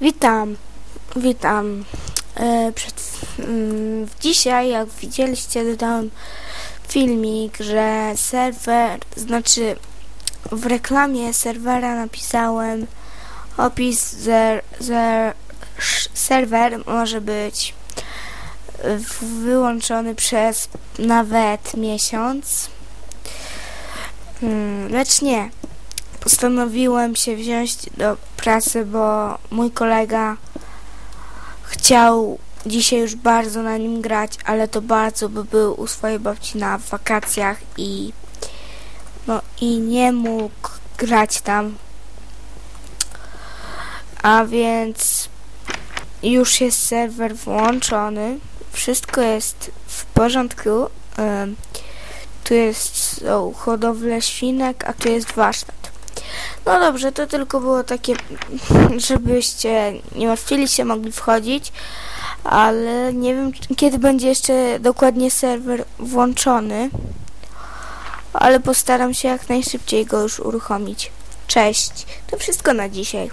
Witam, witam. E, przed, mm, dzisiaj, jak widzieliście, dodałem filmik, że serwer, znaczy w reklamie serwera napisałem opis, zer, zer, serwer może być wyłączony przez nawet miesiąc. Mm, lecz nie. Postanowiłem się wziąć do pracy, bo mój kolega chciał dzisiaj już bardzo na nim grać, ale to bardzo by był u swojej babci na wakacjach i no i nie mógł grać tam. A więc już jest serwer włączony. Wszystko jest w porządku. Tu jest są hodowle świnek, a tu jest warsztat. No dobrze, to tylko było takie, żebyście nie martwili się, mogli wchodzić, ale nie wiem, kiedy będzie jeszcze dokładnie serwer włączony, ale postaram się jak najszybciej go już uruchomić. Cześć, to wszystko na dzisiaj.